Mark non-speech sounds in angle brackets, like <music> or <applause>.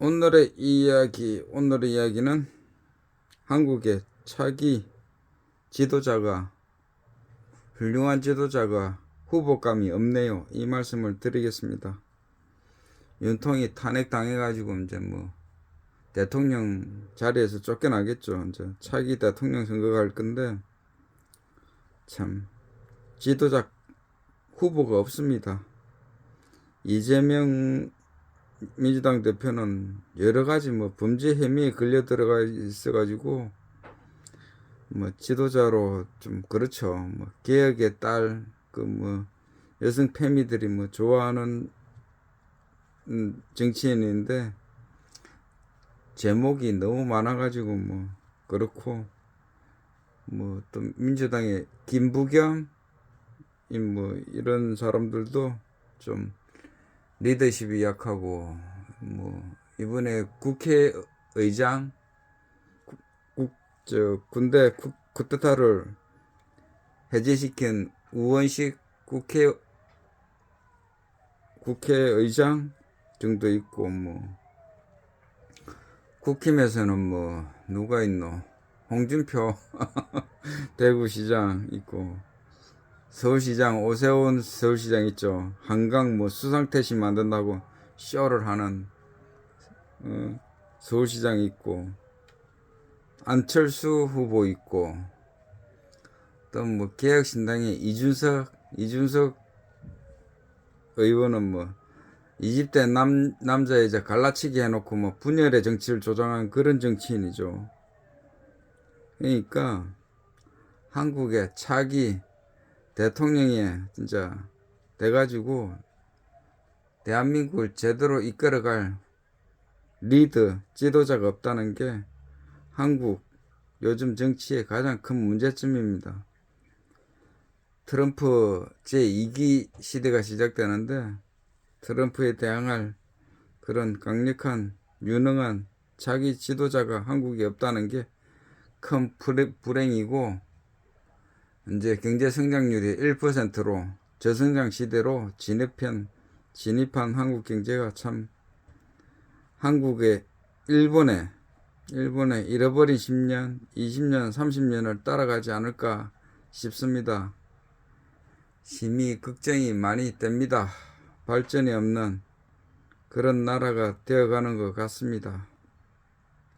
오늘의 이야기, 오늘의 이야기는 한국의 차기 지도자가 훌륭한 지도자가 후보감이 없네요. 이 말씀을 드리겠습니다. 윤통이 탄핵 당해가지고 이제 뭐 대통령 자리에서 쫓겨나겠죠. 이제 차기 대통령 선거가 할 건데 참 지도자 후보가 없습니다. 이재명 민주당 대표는 여러 가지 뭐 범죄 혐의에 걸려 들어가 있어 가지고 뭐 지도자로 좀 그렇죠. 뭐 개혁의 딸 그 뭐 여성 패미들이 뭐 좋아하는 음, 정치인인데 제목이 너무 많아 가지고 뭐 그렇고 뭐 또 민주당의 김부겸 뭐 이런 사람들도 좀 리더십이 약하고 뭐 이번에 국회의장 국 저 군대 쿠, 쿠데타를 해제시킨 우원식 국회 국회의장 정도 있고 뭐 국힘에서는 뭐 누가 있노? 홍준표 <laughs> 대구시장 있고 서울시장 오세훈 서울시장 있죠. 한강 뭐 수상태시 만든다고 쇼를 하는 어, 서울시장 있고 안철수 후보 있고 또 뭐 개혁신당의 이준석 이준석 의원은 뭐 20대 남 남자 여자 갈라치기 해놓고 뭐 분열의 정치를 조장한 그런 정치인이죠. 그러니까 한국의 차기 대통령이 진짜 돼가지고 대한민국을 제대로 이끌어갈 리더 지도자가 없다는 게 한국 요즘 정치의 가장 큰 문제점입니다. 트럼프 제2기 시대가 시작되는데 트럼프에 대항할 그런 강력한 유능한 자기 지도자가 한국에 없다는 게 큰 불행이고 이제 경제 성장률이 1%로 저성장 시대로 진입한 진입한 한국 경제가 참 한국의 일본에 일본의 잃어버린 10년, 20년, 30년을 따라가지 않을까 싶습니다. 심히 걱정이 많이 됩니다. 발전이 없는 그런 나라가 되어가는 것 같습니다.